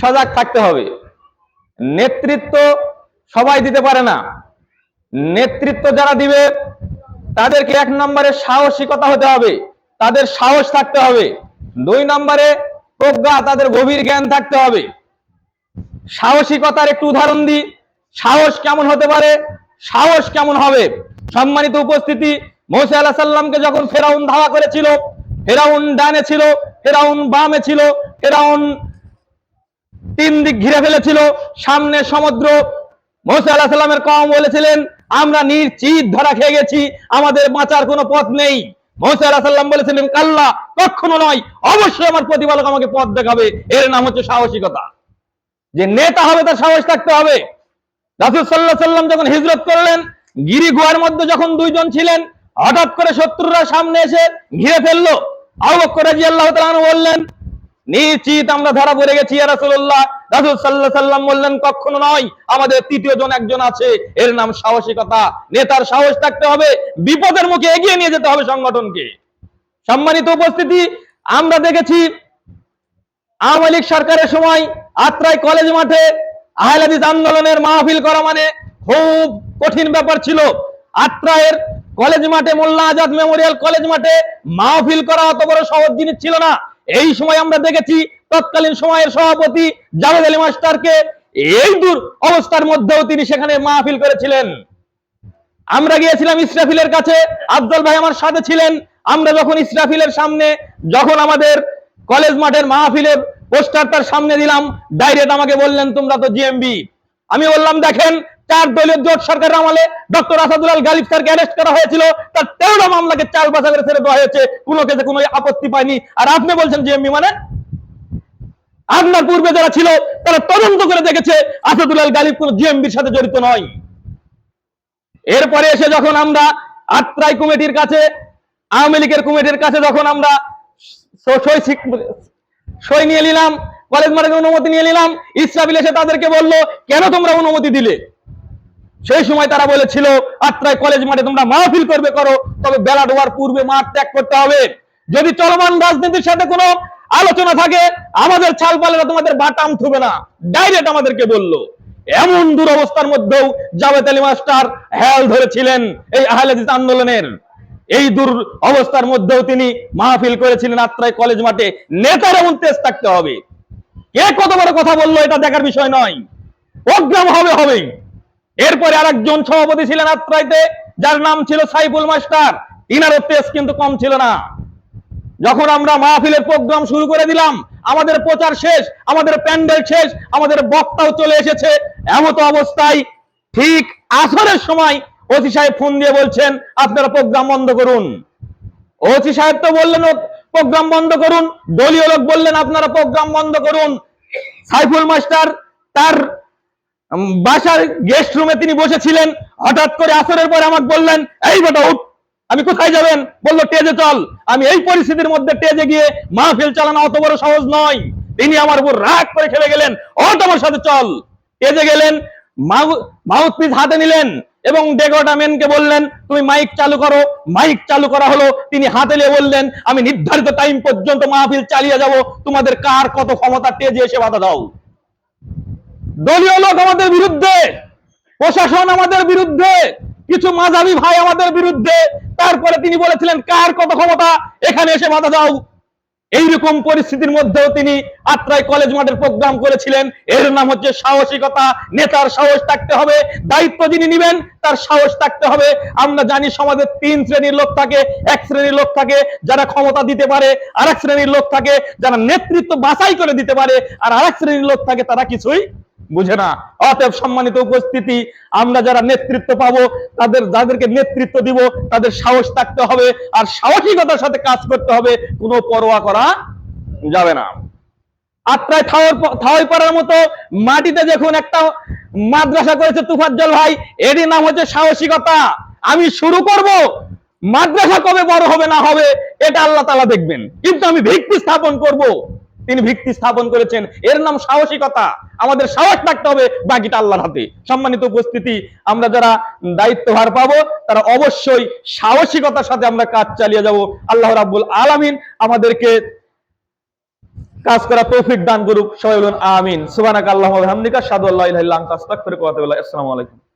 সজাগ থাকতে হবে। নেতৃত্ব সবাই দিতে পারে না। নেতৃত্ব যারা দিবে, তাদেরকে এক নম্বরে সাহসিকতা হতে হবে, তাদের সাহস থাকতে হবে। দুই নম্বরে প্রজ্ঞা, তাদের গভীর জ্ঞান থাকতে হবে। সাহসিকতার একটু উদাহরণ দিই। সাহস কেমন হতে পারে? সাহস কেমন হবে? সম্মানিত উপস্থিতি, মৌসা আল্লাহ সাল্লামকে যখন ফেরাউন ধাওয়া করেছিল, ফেরাউন ডানে ছিল, ফেরাউন বামে ছিল, ফেরাউন তিন দিক ঘিরে ফেলেছিল। সামনে সমুদ্র। মোসা আল্লাহ সাল্লামের কম বলেছিলেন, আমরা নির্চিত ধরা খেয়ে গেছি, আমাদের বাঁচার কোনো পথ নেই। মোসা আল্লাহ সাল্লাম বলেছিলেন, কাল্লা কখনো নয়, অবশ্যই আমার প্রতিপালক আমাকে পথ দেখাবে। এর নাম হচ্ছে সাহসিকতা। যে নেতা হবে, তার সাহস থাকতে হবে। রাসুল সাল্লাহ সাল্লাম যখন হিজরত করলেন, গিরি গুহার মধ্যে যখন দুইজন ছিলেন, হঠাৎ করে শত্রুরা সামনে এসে ঘিরে ফেলল। আবক্কর রাজি আল্লাহ বললেন নিশ্চিত আমরা ধরা পড়ে গেছি বললেন, কখনো নয়, আমাদের তৃতীয় জন একজন আছে, এর নাম সাহসিকতা। নেতার সাহস থাকতে হবে, বিপদের মুখে এগিয়ে নিয়ে যেতে হবে সংগঠনকে। সম্মানিত উপস্থিতি, আমরা দেখেছি, আওয়ামী লীগ সরকারের সময় আত্রাই কলেজ মাঠে আহলাদিস আন্দোলনের মাহফিল করা মানে খুব কঠিন ব্যাপার ছিল। আত্রায়ের কলেজ মাঠে মোল্লা আজাদ মেমোরিয়াল কলেজ মাঠে মাহফিল করা অত বড় সহজ জিনিস ছিল না। এই সময় আমরা দেখেছি তৎকালীন সময়ের সভাপতি জাভেদ আলী মাস্টারকে এই দূর অবস্থার মধ্যেও তিনি সেখানে মাহফিল করেছিলেন। আমরা গিয়েছিলাম ইসরাফিলের কাছে, আফজল ভাই আমার সাথে ছিলেন। আমরা যখন ইসরাফিলের সামনে, যখন আমাদের কলেজ মাঠের মাহফিলের পোস্টার তার সামনে দিলাম, ডাইরেক্ট আমাকে বললেন, তোমরা তো জিএমবি। আমি বললাম, দেখেন চার দলীয় জোট সরকারের আমলে ডক্টর আসাদুল গালিব স্যারকে অ্যারেস্ট করা হয়েছিল। তার তেরোটা মামলাকে চাল বাসা ছেড়ে দেওয়া হয়েছে। কোনো কেসে কোনো আপত্তি পায়নি। আর আপনি বলছেন জিএমবি মানে? আপনার পূর্বে যারা ছিল, তারা তদন্ত করে দেখেছে আসাদুল গালিব কোন জিএমবির সাথে জড়িত নয়। এরপরে এসে যখন আমরা আত্রাই কমিটির কাছে, আওয়ামী লীগের কমিটির কাছে যখন আমরা সই নিয়ে নিলাম, কলেজ মাঠের অনুমতি নিয়ে নিলাম, ইসরাফিল এসে তাদেরকে বলল, কেন তোমরা অনুমতি দিলে? সেই সময় তারা বলেছিল আত্রাই কলেজ মাঠে তোমরা মাহফিল করবে করো, তবে বেলা ডোবার পূর্বে মাঠ ত্যাগ করতে হবে। যদি চলমান রাজনীতির সাথে কোনো আলোচনা থাকে, আমাদের ছাল পালেরা তোমাদের বাটাম থুবে না। ডাইরেক্ট আমাদেরকে বলল। এমন দুরবস্থার মধ্যেও জাভেদ আলী মাস্টার হেল ধরেছিলেন এই আহলেদিস আন্দোলনের। এই দূর অবস্থার মধ্যেও তিনি মাহফিল করেছিলেন আত্রাই কলেজ মাঠে নেতার এমন তেজ থাকতে হবে। কে কত বড় কথা বলল, এটা দেখার বিষয় নয়। প্রোগ্রাম হবে হবেই। এরপরে আরেকজন সভাপতি ছিলেন আত্রাইতে, যার নাম ছিল সাইফুল মাস্টার। ইনারও তেজ কিন্তু কম ছিল না। যখন আমরা মাহফিলের প্রোগ্রাম শুরু করে দিলাম, আমাদের প্রচার শেষ, আমাদের প্যান্ডেল শেষ, আমাদের বক্তাও চলে এসেছে, এমত অবস্থায় ঠিক আসরের সময় ওসি সাহেব ফোন দিয়ে বলছেন, আপনারা প্রোগ্রাম বন্ধ করুন। ওসি সাহেব তো বললেন প্রোগ্রাম বন্ধ করুন। দলীয় লোক বললেন, আপনারা প্রোগ্রাম বন্ধ করুন। সাইফুল মাস্টার তার বাসার গেস্ট রুমে তিনি বসেছিলেন। হঠাৎ করে আসরের পরে আমাকে বললেন, এই বেটা, উঠ, আমি কোথায় যাবেন? বলল, টেজে চল। আমি এই পরিস্থিতির মধ্যে টেজে গিয়ে মাহফিল চালানো অত বড় সহজ নয়। তিনি আমার উপর রাগ করে খেলে গেলেন অত আমার সাথে, চল। টেজে গেলেন মাউথ পিস হাতে নিলেন এবং ডেকোটা মেনকে বললেন, তুমি মাইক চালু করো। মাইক চালু করা হলো, তিনি হাতে নিয়ে বললেন, আমি নির্ধারিত টাইম পর্যন্ত মাহফিল চালিয়ে যাব। তোমাদের কার কত ক্ষমতা, টেজে এসে বাধা দাও। দলীয় লোক আমাদের বিরুদ্ধে, প্রশাসন আমাদের বিরুদ্ধে, কিছু মাঝাবি ভাই আমাদের বিরুদ্ধে, তারপরে তিনি বলেছিলেন, কার কত ক্ষমতা, এখানে এসে বাধা দাও। এইরকম পরিস্থিতির মধ্যেও তিনি আত্রাই কলেজ মাঠের প্রোগ্রাম করেছিলেন। এর নাম হচ্ছে সাহসিকতা। নেতার সাহস থাকতে হবে, দায়িত্ব যিনি নিবেন, তার সাহস থাকতে হবে। আমরা জানি সমাজের তিন শ্রেণির লোক থাকে, এক শ্রেণির লোক থাকে যারা ক্ষমতা দিতে পারে আর এক শ্রেণির লোক থাকে যারা নেতৃত্ব বাছাই করে দিতে পারে, আর আরেক শ্রেণির লোক থাকে তারা কিছুই বুঝে না। অতএব সম্মানিত উপস্থিতি, আমরা যারা নেতৃত্ব পাবো, তাদের যাদেরকে নেতৃত্ব দিব, তাদের সাহস থাকতে হবে, আর সাহসিকতার সাথে কাজ করতে হবে, কোনো পরোয়া করা যাবে না। আত্রায় থাওয়াই পাড়ার মতো মাটিতে দেখুন একটা মাদ্রাসা করেছে তুফাজ্জল ভাই, এরই নাম হচ্ছে সাহসিকতা। আমি শুরু করব, মাদ্রাসা কবে বড় হবে না হবে, এটা আল্লাহ তালা দেখবেন। কিন্তু আমি ভিত্তি স্থাপন করব। তিনি ভিত্তি স্থাপন করেছেন। এর নাম সাহসিকতা। আমাদের সাহস থাকতে হবে বাকিটা আল্লাহর হাতে। সম্মানিত উপস্থিতি, আমরা যারা দায়িত্বভার পাবো, তারা অবশ্যই সাহসিকতার সাথে আমরা কাজ চালিয়ে যাব। আল্লাহ রাব্বুল আলামিন আমাদেরকে কাজ করা তৌফিক দান করুক। সবাই বলুন, আমিন। সুবহানাকাল্লাহু ওয়া বিহামদিকা, আশহাদু আল্লা ইলাহা ইল্লা ওয়া আতুবু ইলাইক। আসসালামু আলাইকুম।